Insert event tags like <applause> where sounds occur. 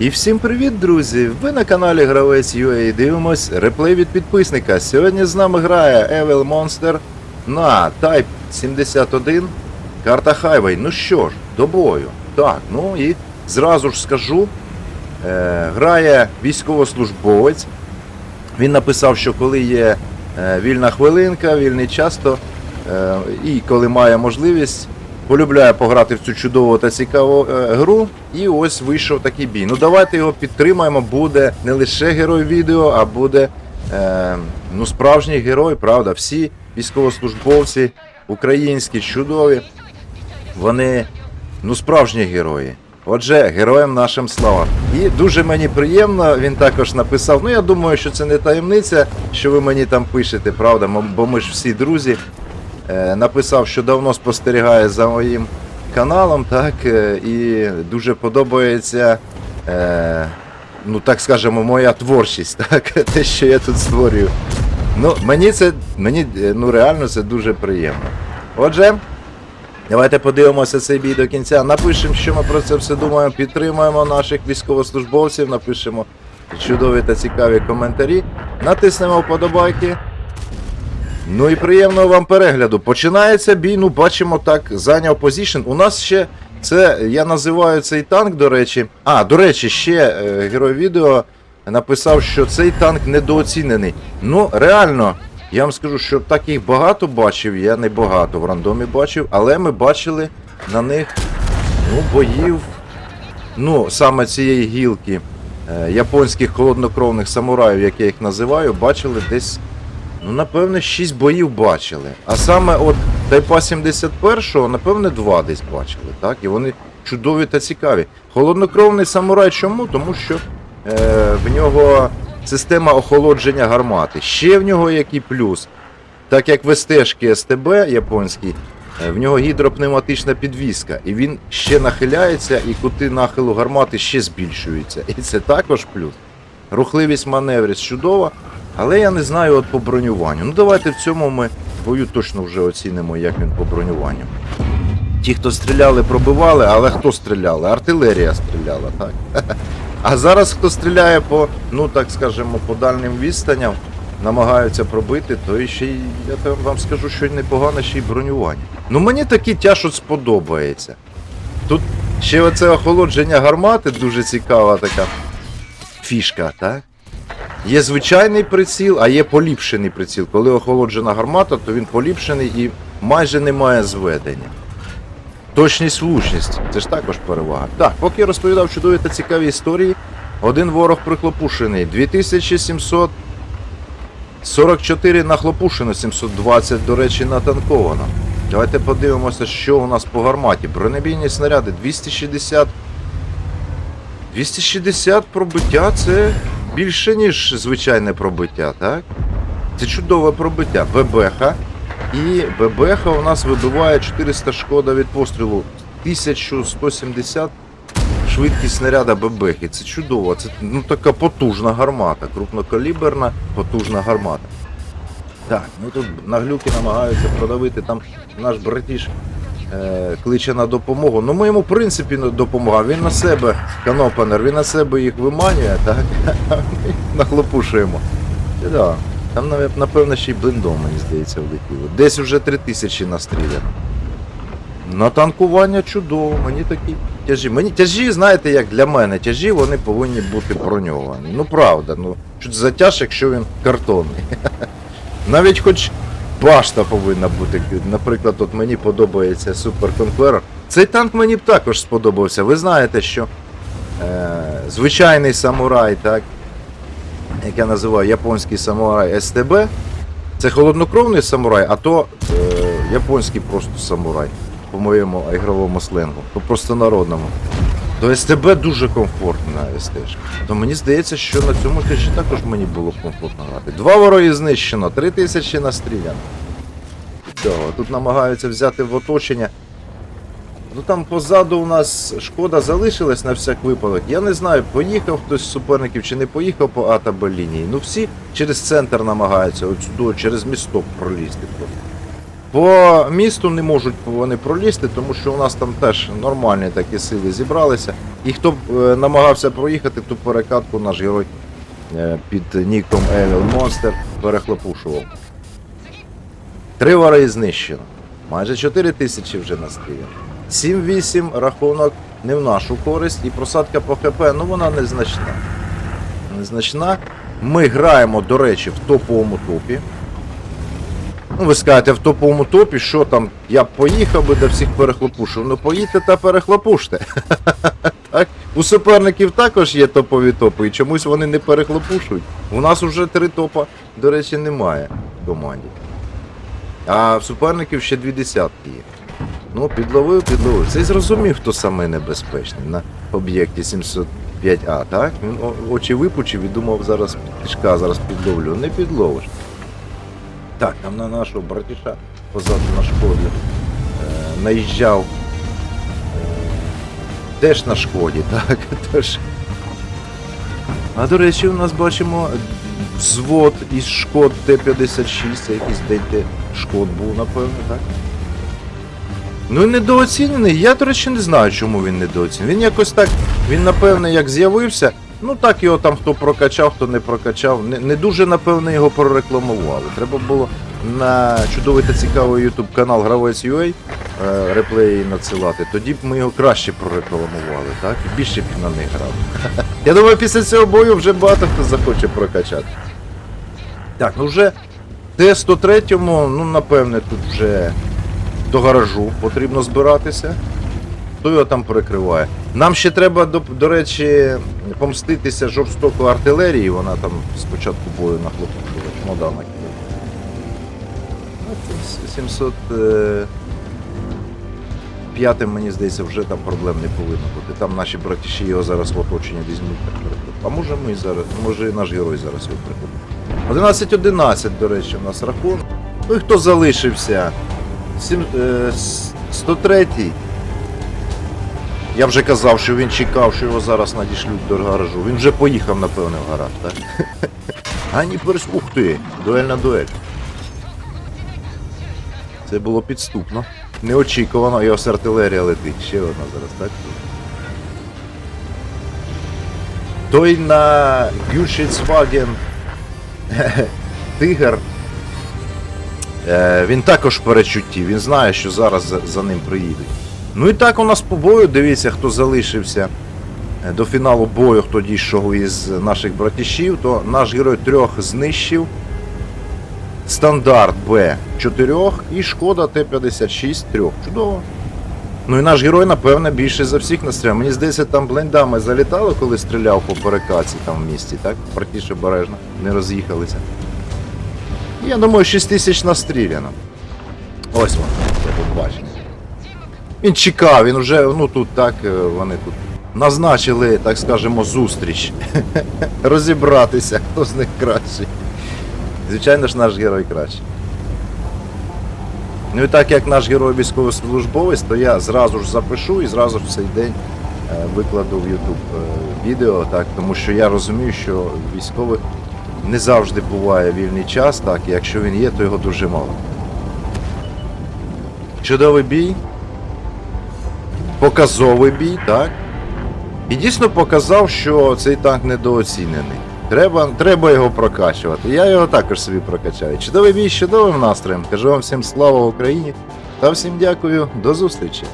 І всім привіт, друзі! Ви на каналі Гравець UA дивимось реплей від підписника. Сьогодні з нами грає Evil Monster на Type 71 карта Highway. Ну що ж, до бою. Так, ну і зразу ж скажу, е, грає військовослужбовець. Він написав, що коли є е, вільна хвилинка, вільний час, то е, і коли має можливість, полюбляє пограти в цю чудову та цікаву е, гру. І ось вийшов такий бій. Ну давайте його підтримаємо. Буде не лише герой відео, а буде е, ну, справжній герой, правда. Всі військовослужбовці українські, чудові, вони ну, справжні герої. Отже, героям нашим слава. І дуже мені приємно, він також написав. Ну, я думаю, що це не таємниця, що ви мені там пишете, правда, бо ми ж всі друзі. Е, написав, що давно спостерігає за моїм каналом, так, е, і дуже подобається, е, ну так скажемо, моя творчість, <laughs> так, те, що я тут створюю. Ну, мені це, мені ну реально це дуже приємно. Отже, Давайте подивимося цей бій до кінця. Напишемо, що ми про це все думаємо. Підтримуємо наших військовослужбовців, напишемо чудові та цікаві коментарі. Натиснемо вподобайки. Ну і приємного вам перегляду. Починається бій. Ну, бачимо так, зайняв позішн. У нас ще це, я називаю цей танк, до речі. А, до речі, ще е, герой відео написав, що цей танк недооцінений. Ну, реально, я вам скажу, що так їх багато бачив, я не багато в рандомі бачив, але ми бачили на них ну, боїв, ну, саме цієї гілки е, японських холоднокровних самураїв, як я їх називаю, бачили десь, ну, напевне, 6 боїв бачили. А саме от Тайпа 71-го, напевне, 2 десь бачили, так? І вони чудові та цікаві. Холоднокровний самурай чому? Тому що е, в нього система охолодження гармати. Ще в нього який плюс. Так як в СТ-шки СТБ японський, е, в нього гідропневматична підвіска, і він ще нахиляється, і кути нахилу гармати ще збільшуються. І це також плюс. Рухливість маневрів чудова, але я не знаю от по бронюванню. Ну давайте в цьому ми бою точно вже оцінимо, як він по бронюванню. Ті, хто стріляли, пробивали, але хто стріляли? Артилерія стріляла, так? <laughs> А зараз хто стріляє по, ну так скажемо, по дальнім відстаням, намагаються пробити, то і ще я вам скажу, що й непогане ще й бронювання. Ну мені такий тяж сподобається. Тут ще оце охолодження гармати дуже цікава така фішка, так? Є звичайний приціл, а є поліпшений приціл. Коли охолоджена гармата, то він поліпшений і майже немає зведення. Точність влучність, це ж також перевага. Так, поки я розповідав чудові та цікаві історії, один ворог прихлопушений, 2744 нахлопушено, 720, до речі, натанковано. Давайте подивимося, що у нас по гарматі. Бронебійні снаряди 260. 260 пробиття це більше, ніж звичайне пробиття, так? Це чудове пробиття. ББХ. І ББХ у нас вибиває 400 шкода від пострілу. 1170 швидкість снаряда ББХ. Це чудово. Це ну, така потужна гармата. Крупнокаліберна, потужна гармата. Так, ну тут наглюки намагаються продавити. Там наш братіш кличе на допомогу. Ну ми йому в принципі не допомагав. Він на себе, канопанер, він на себе їх виманює, так? <laughs> Нахлопушуємо. Да. Там напевно, ще й блиндом, мені здається, влетіло. Десь вже 3000 настріляно. На танкування чудово, мені такі тяжі. Мені тяжі, знаєте, як для мене, тяжі вони повинні бути броньовані. Ну правда, ну що це за тяж, якщо він картонний. <laughs> Навіть хоч башта повинна бути. Наприклад, от мені подобається Super Conqueror. Цей танк мені б також сподобався. Ви знаєте, що е, звичайний самурай, так, як я називаю японський самурай СТБ, це холоднокровний самурай, а то е, японський просто самурай, по моєму ігровому сленгу, по простонародному. То СТБ дуже комфортна СТ. То мені здається, що на цьому тяжі також мені було комфортно грати. Два вороги знищено, три тисячі настріляно. Тут намагаються взяти в оточення. Ну там позаду у нас шкода залишилась на всяк випадок. Я не знаю, поїхав хтось з суперників чи не поїхав по А та Б лінії. Ну всі через центр намагаються, от сюди, через місток пролізти. По місту не можуть вони пролізти, тому що у нас там теж нормальні такі сили зібралися. І хто б е, намагався проїхати ту перекатку, наш герой е, під ніком Evil Monster перехлопушував. Три вари знищено. Майже 4 тисячі вже настріляно. 7-8 рахунок не в нашу користь, і просадка по ХП, ну вона незначна. Незначна. Ми граємо, до речі, в топовому топі. Ну, ви скажете, в топовому топі, що там, я б поїхав би до всіх перехлопушив. Ну поїдьте та перехлопуште. <laughs> так? У суперників також є топові топи, і чомусь вони не перехлопушують. У нас вже три топа, до речі, немає в команді. А в суперників ще дві десятки є. Ну, підловив, підловив. Це зрозумів, хто саме небезпечний на об'єкті 705А, так? Він очі випучив і думав, зараз тишка зараз підловлю. Не підловиш. Так, там на нашого братіша позаду на шкоді е, наїжджав. Е, теж на шкоді, <laughs> так? Теж. А до речі, у нас бачимо взвод із шкод Т-56, це якийсь день де шкод був, напевно, так? Ну недооцінений. Я, до речі, не знаю, чому він недооцінений. Він якось так, він, напевне, як з'явився, ну так його там хто прокачав, хто не прокачав. Не, не дуже, напевне, його прорекламували. Треба було на чудовий та цікавий YouTube канал Гравець UA е, реплеї надсилати. Тоді б ми його краще прорекламували, так? І більше б на них грав. <laughs> Я думаю, після цього бою вже багато хто захоче прокачати. Так, ну вже Т-103, ну напевне, тут вже до гаражу потрібно збиратися. Хто його там перекриває? Нам ще треба, до, до речі, помститися жорстоко артилерії. Вона там спочатку бою нахлопушила, чмода накидала. Ну, це 700. Е... Мені здається, вже там проблем не повинно бути. Там наші братіші його зараз в оточення візьмуть. А може ми зараз, може і наш герой зараз його прихопить. 11-11, до речі, у нас рахунок. Ну і хто залишився? Сім, е, 103-й. Я вже казав, що він чекав, що його зараз надішлють до гаражу. Він вже поїхав, напевне, в гараж, так? <laughs> А ні. Ух ти! Дуельна дуель. Це було підступно. Неочікувано, і ось артилерія летить. Ще одна зараз, так? Той на Гюшицваген <laughs> Тигр. Е, він також в перечутті, він знає, що зараз за, за ним приїдуть. Ну і так у нас по бою, дивіться, хто залишився е, до фіналу бою, хто дійшов із наших братішів, то наш герой трьох знищив. Стандарт Б 4 і шкода Т-56 трьох. Чудово. Ну і наш герой, напевне, більше за всіх настріляв. Мені здається, там блендами залітало, коли стріляв по перекаці там в місті, так? Братіше обережно, не роз'їхалися. Я думаю, 6 тисяч настріляно. Ось воно, це побачення. Він чекав, він вже, ну тут так, е, вони тут назначили, так скажемо, зустріч. <laughs> Розібратися, хто з них кращий. Звичайно ж, наш герой кращий. Ну і так як наш герой військовослужбовець, то я зразу ж запишу і зразу ж в цей день е, викладу в YouTube е, відео, так, тому що я розумію, що військових не завжди буває вільний час, так, і якщо він є, то його дуже мало. Чудовий бій. Показовий бій, так. І дійсно показав, що цей танк недооцінений. Треба, треба його прокачувати. Я його також собі прокачаю. Чудовий бій чудовим настроєм. Кажу вам всім слава Україні та всім дякую. До зустрічі!